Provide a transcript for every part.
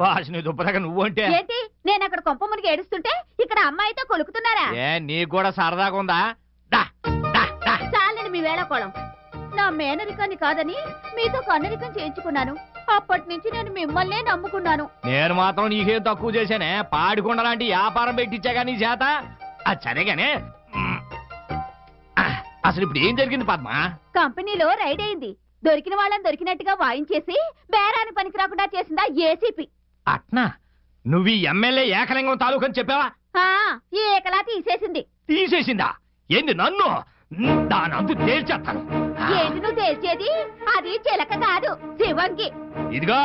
వాసిని దుబ్బరగా నువ్వు అంటే? ఏంటి? నేను అక్కడ కొంప మునిగి ఏడుస్తుంటే ఇక్కడ అమ్మాయితో కొలుకుతున్నారా? ఏ నీకు కూడా సరదాగా ఉందా. చాలని మీ వేళకోళం. నా మేనరికాన్ని కాదని మీతో కన్నరికం చేయించుకున్నాను. అప్పటి నుంచి నేను మిమ్మల్నే నమ్ముకున్నాను. నేను మాత్రం నీకేం తక్కువ చేశానే. పాడికొండ లాంటి వ్యాపారం పెట్టించాగా నీ చేత? అది సరేగానే అసలు ఇప్పుడు ఏం జరిగింది పద్మ? కంపెనీలో రైడ్ అయింది. దొరికిన వాళ్ళని దొరికినట్టుగా వాయించేసి బేరాని పనికి రాకుండా చేసిందా ఏసీపీ. అట్నా? నువ్వు ఈ ఎమ్మెల్యే ఏకలింగం తాలూకు అని చెప్పావా ఏకలా తీసేసింది. తీసేసిందా? ఏంది నన్ను? దానంతు తేల్చేస్తాను. ఏంటి నువ్వు తేల్చేది? అది చిలక కాదు శివంగి ఇదిగో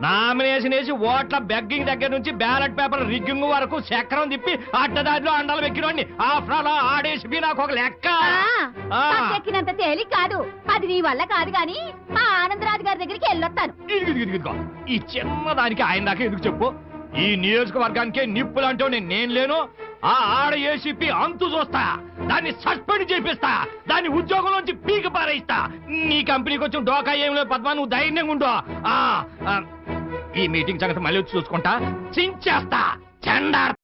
నామినేషన్ వేసి ఓట్ల బెగ్గింగ్ దగ్గర నుంచి బ్యాలెట్ పేపర్ రిగ్గింగ్ వరకు చక్రం తిప్పి అడ్డదారిలో అండాలు వెక్కినోడిని. ఆఫ్టర్ ఆల్ ఆడేసి నాకు ఒక లెక్క. పట్టెక్కినంత తేలిక కాదు. అది నీ వల్ల కాదు గాని ఆ ఆనందరాజు గారి దగ్గరికి వెళ్ళొస్తాను. ఈ చిన్నదానికి ఆయన దాకా ఎందుకు చెప్పు? ఈ నియోజకవర్గానికి నిప్పులంటూ నేను నేను లేను. ఆ ఆడ ఏసీపీ అంతు చూస్తా. దాన్ని సస్పెండ్ చేపిస్తా. దాన్ని ఉద్యోగంలోంచి పీకి పారేయిస్తా. నీ కంపెనీకి వచ్చిన డోకా ఏం లేదు పద్మా నువ్వు ధైర్యంగా ఉండు. ఈ మీటింగ్ సంగతి మళ్ళీ వచ్చి చూసుకుంటా. చించేస్తా. చెండార్